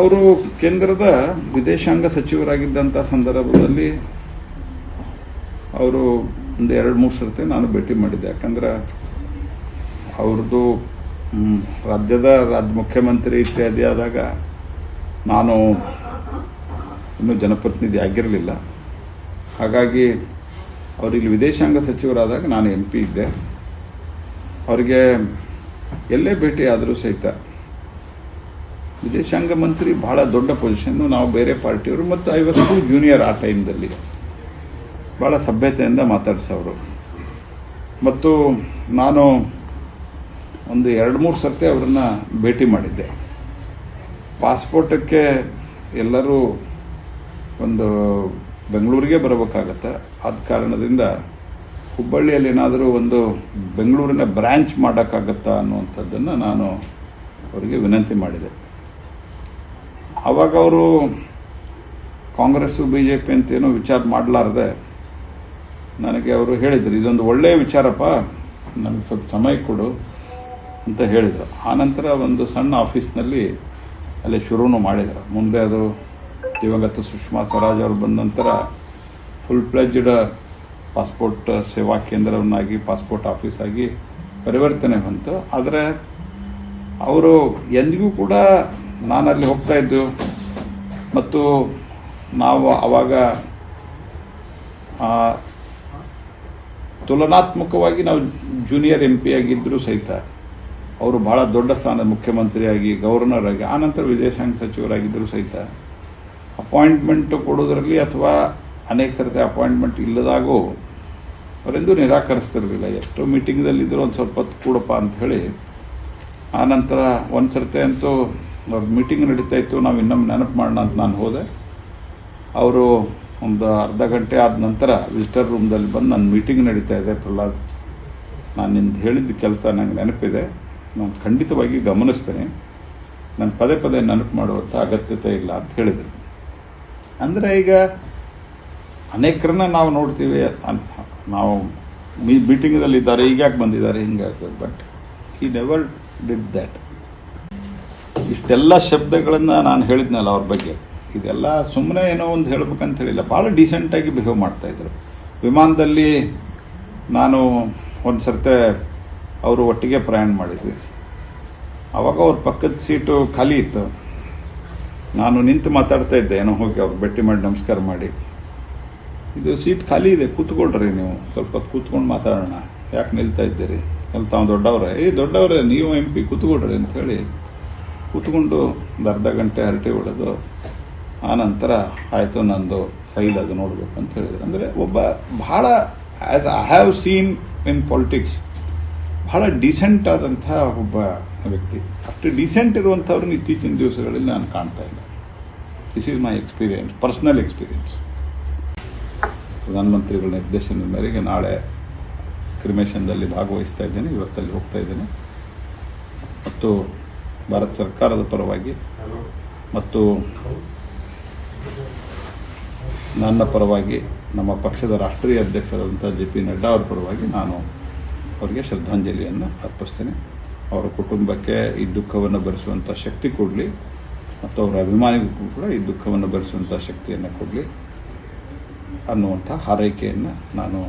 ಅವರು ಕೇಂದ್ರದ ವಿದೇಶಾಂಗ ಸಚಿವರಾಗಿದ್ದಂಥ ಸಂದರ್ಭದಲ್ಲಿ ಅವರು ಒಂದು ಎರಡು ಮೂರು ಸರ್ತಿ ನಾನು ಭೇಟಿ ಮಾಡಿದ್ದೆ. ಯಾಕಂದ್ರೆ ಅವ್ರದ್ದು ರಾಜ್ಯದ ರಾಜ್ಯ ಮುಖ್ಯಮಂತ್ರಿ ಇತ್ಯಾದಿ ಆದಾಗ ನಾನು ಇನ್ನೂ ಜನಪ್ರತಿನಿಧಿ ಆಗಿರಲಿಲ್ಲ. ಹಾಗಾಗಿ ಅವರಿಗೆ ವಿದೇಶಾಂಗ ಸಚಿವರಾದಾಗ ನಾನು ಎಂ ಪಿ ಇದ್ದೆ. ಅವರಿಗೆ ಎಲ್ಲೇ ಭೇಟಿ ಆದರೂ ಸಹಿತ ವಿದೇಶಾಂಗ ಮಂತ್ರಿ ಬಹಳ ದೊಡ್ಡ ಪೊಸಿಷನ್ನು ನಾವು ಬೇರೆ ಪಾರ್ಟಿಯವರು ಮತ್ತು ಐವತ್ತು ಜೂನಿಯರ್ ಆ ಟೈಮ್ದಲ್ಲಿ ಭಾಳ ಸಭ್ಯತೆಯಿಂದ ಮಾತಾಡಿಸೋರು. ಮತ್ತು ನಾನು ಒಂದು ಎರಡು ಮೂರು ಸರ್ತಿ ಅವರನ್ನು ಭೇಟಿ ಮಾಡಿದ್ದೆ. ಪಾಸ್ಪೋರ್ಟಕ್ಕೆ ಎಲ್ಲರೂ ಒಂದು ಬೆಂಗಳೂರಿಗೆ ಬರಬೇಕಾಗತ್ತೆ. ಆದ ಕಾರಣದಿಂದ ಹುಬ್ಬಳ್ಳಿಯಲ್ಲಿ ಏನಾದರೂ ಒಂದು ಬೆಂಗಳೂರಿನ ಬ್ರ್ಯಾಂಚ್ ಮಾಡೋಕ್ಕಾಗತ್ತಾ ಅನ್ನುವಂಥದ್ದನ್ನು ನಾನು ಅವರಿಗೆ ವಿನಂತಿ ಮಾಡಿದೆ. ಆವಾಗ ಅವರು ಕಾಂಗ್ರೆಸ್ಸು ಬಿ ಜೆ ಪಿ ಅಂತ ಏನೋ ವಿಚಾರ ಮಾಡಲಾರ್ದೆ ನನಗೆ ಅವರು ಹೇಳಿದರು, ಇದೊಂದು ಒಳ್ಳೆಯ ವಿಚಾರಪ್ಪ, ನನಗೆ ಸ್ವಲ್ಪ ಸಮಯ ಕೊಡು ಅಂತ ಹೇಳಿದರು. ಆನಂತರ ಒಂದು ಸಣ್ಣ ಆಫೀಸ್ನಲ್ಲಿ ಅಲ್ಲಿ ಶುರುನು ಮಾಡಿದರು. ಮುಂದೆ ಅದು ದಿವಂಗತ ಸುಷ್ಮಾ ಸ್ವರಾಜ್ ಅವರು ಬಂದ ನಂತರ ಫುಲ್ ಪ್ಲೆಜ್ಡ್ ಪಾಸ್ಪೋರ್ಟ್ ಸೇವಾ ಕೇಂದ್ರವನ್ನಾಗಿ ಪಾಸ್ಪೋರ್ಟ್ ಆಫೀಸಾಗಿ ಪರಿವರ್ತನೆ ಬಂತು. ಆದರೆ ಅವರು ಎಂದಿಗೂ ಕೂಡ ನಾನಲ್ಲಿ ಹೋಗ್ತಾ ಇದ್ದು, ಮತ್ತು ನಾವು ಆವಾಗ ತುಲನಾತ್ಮಕವಾಗಿ ನಾವು ಜೂನಿಯರ್ ಎಂ ಪಿ ಆಗಿದ್ದರೂ ಸಹಿತ, ಅವರು ಭಾಳ ದೊಡ್ಡ ಸ್ಥಾನದ ಮುಖ್ಯಮಂತ್ರಿಯಾಗಿ ಗವರ್ನರ್ ಆಗಿ ಆನಂತರ ವಿದೇಶಾಂಗ ಸಚಿವರಾಗಿದ್ದರೂ ಸಹಿತ, ಅಪಾಯಿಂಟ್ಮೆಂಟ್ ಕೊಡೋದರಲ್ಲಿ ಅಥವಾ ಅನೇಕ ಸರ್ತಿ ಅಪಾಯಿಂಟ್ಮೆಂಟ್ ಇಲ್ಲದಾಗೂ, ಅವರೆಂದೂ ನಿರಾಕರಿಸ್ತಿರಲಿಲ್ಲ. ಎಷ್ಟೋ ಮೀಟಿಂಗ್ದಲ್ಲಿದ್ದರೂ ಒಂದು ಸ್ವಲ್ಪ ಹೊತ್ತು ಕೂಡಪ್ಪ ಹೇಳಿ ಆನಂತರ ಒಂದು ಸರ್ತಿ ಅಂತೂ ಅವ್ರ ಮೀಟಿಂಗ್ ನಡೀತಾ ಇತ್ತು, ನಾವು ಇನ್ನೊಮ್ಮೆ ನೆನಪು ಮಾಡೋಣ ಅಂತ ನಾನು ಹೋದೆ. ಅವರು ಒಂದು ಅರ್ಧ ಗಂಟೆ ಆದ ನಂತರ ವಿಸಿಟರ್ ರೂಮ್ದಲ್ಲಿ ಬಂದು ನನ್ನ ಮೀಟಿಂಗ್ ನಡೀತಾ ಇದೆ ಪ್ರಹ್ಲಾದ್. ನಾನು ನಿಂದು ಹೇಳಿದ್ದ ಕೆಲಸ ನನಗೆ ನೆನಪಿದೆ. ನಾನು ಖಂಡಿತವಾಗಿ ಗಮನಿಸ್ತೇನೆ. ನಾನು ಪದೇ ಪದೇ ನೆನಪು ಮಾಡುವಂಥ ಅಗತ್ಯತೆ ಇಲ್ಲ ಅಂತ ಹೇಳಿದರು. ಅಂದರೆ ಈಗ ಅನೇಕರನ್ನ ನಾವು ನೋಡ್ತೀವಿ. ನಾವು ಮೀ ಮೀಟಿಂಗ್ದಲ್ಲಿದ್ದಾರೆ ಈಗ ಯಾಕೆ ಬಂದಿದ್ದಾರೆ, ಹಿಂಗೆ but he never did that ಇಷ್ಟೆಲ್ಲ ಶಬ್ದಗಳನ್ನು ನಾನು ಹೇಳಿದ್ನಲ್ಲ ಅವ್ರ ಬಗ್ಗೆ. ಇದೆಲ್ಲ ಸುಮ್ಮನೆ ಏನೋ ಒಂದು ಹೇಳ್ಬೇಕಂತ ಹೇಳಿಲ್ಲ. ಭಾಳ ಡೀಸೆಂಟಾಗಿ ಬಿಹೇವ್ ಮಾಡ್ತಾಯಿದ್ರು ವಿಮಾನದಲ್ಲಿ ನಾನು ಒಂದು ಸರ್ತೆ ಅವರು ಒಟ್ಟಿಗೆ ಪ್ರಯಾಣ ಮಾಡಿದ್ವಿ. ಆವಾಗ ಅವ್ರ ಪಕ್ಕದ ಸೀಟು ಖಾಲಿ ಇತ್ತು. ನಾನು ನಿಂತು ಮಾತಾಡ್ತಾ ಇದ್ದೆ, ಏನೋ ಹೋಗಿ ಅವ್ರು ಭೇಟಿ ಮಾಡಿ ನಮಸ್ಕಾರ ಮಾಡಿ. ಇದು ಸೀಟ್ ಖಾಲಿ ಇದೆ, ಕೂತ್ಕೊಳ್ರಿ ನೀವು. ಸ್ವಲ್ಪ ಕೂತ್ಕೊಂಡು ಮಾತಾಡೋಣ. ಯಾಕೆ ನಿಲ್ತಾ ಇದ್ದೀರಿ? ಅಲ್ಲಿ ತಾವು ದೊಡ್ಡವ್ರೆ? ಏ ದೊಡ್ಡವ್ರೆ, ನೀವು ಎಂ ಪಿ ಕೂತ್ಕೊಳ್ರಿ ಅಂಥೇಳಿ ಕೂತ್ಕೊಂಡು ಒಂದು ಅರ್ಧ ಗಂಟೆ ಹರಟೆ ಹೊಡೆದು, ಆ ನಂತರ ಆಯಿತು ನಂದು ಫೈಲ್ ಅದು ನೋಡಬೇಕು ಅಂತ ಹೇಳಿದ್ರು. ಅಂದರೆ ಒಬ್ಬ ಬಹಳ as I have seen in politics ಬಹಳ ಡೀಸೆಂಟ್ ಆದಂಥ ಒಬ್ಬ ವ್ಯಕ್ತಿ. ಅಷ್ಟು ಡೀಸೆಂಟ್ ಇರುವಂಥವ್ರನ್ನ ಇತ್ತೀಚಿನ ದಿವಸಗಳಲ್ಲಿ ನಾನು ಕಾಣ್ತಾ ಇಲ್ಲ this is my experience personal experience ಪ್ರಧಾನಮಂತ್ರಿಗಳ ನಿರ್ದೇಶನದ ಮೇರೆಗೆ ನಾಳೆ ಕ್ರಿಮೇಷನ್ದಲ್ಲಿ ಭಾಗವಹಿಸ್ತಾ ಇದ್ದೇನೆ, ಇವತ್ತಲ್ಲಿ ಹೋಗ್ತಾ ಇದ್ದೇನೆ. ಮತ್ತು ಭಾರತ ಸರ್ಕಾರದ ಪರವಾಗಿ ಮತ್ತು ನನ್ನ ಪರವಾಗಿ, ನಮ್ಮ ಪಕ್ಷದ ರಾಷ್ಟ್ರೀಯ ಅಧ್ಯಕ್ಷರಾದಂಥ ಜೆ ಪಿ ನಡ್ಡಾ ಅವರ ಪರವಾಗಿ ನಾನು ಅವರಿಗೆ ಶ್ರದ್ಧಾಂಜಲಿಯನ್ನು ಅರ್ಪಿಸ್ತೇನೆ. ಅವರ ಕುಟುಂಬಕ್ಕೆ ಈ ದುಃಖವನ್ನು ಭರಿಸುವಂಥ ಶಕ್ತಿ ಕೊಡಲಿ ಮತ್ತು ಅವರ ಅಭಿಮಾನಿಗೂ ಕೂಡ ಈ ದುಃಖವನ್ನು ಭರಿಸುವಂಥ ಶಕ್ತಿಯನ್ನು ಕೊಡಲಿ ಅನ್ನುವಂಥ ಹಾರೈಕೆಯನ್ನು ನಾನು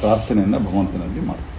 ಪ್ರಾರ್ಥನೆಯನ್ನು ಭಗವಂತನಲ್ಲಿ ಮಾಡ್ತೇನೆ.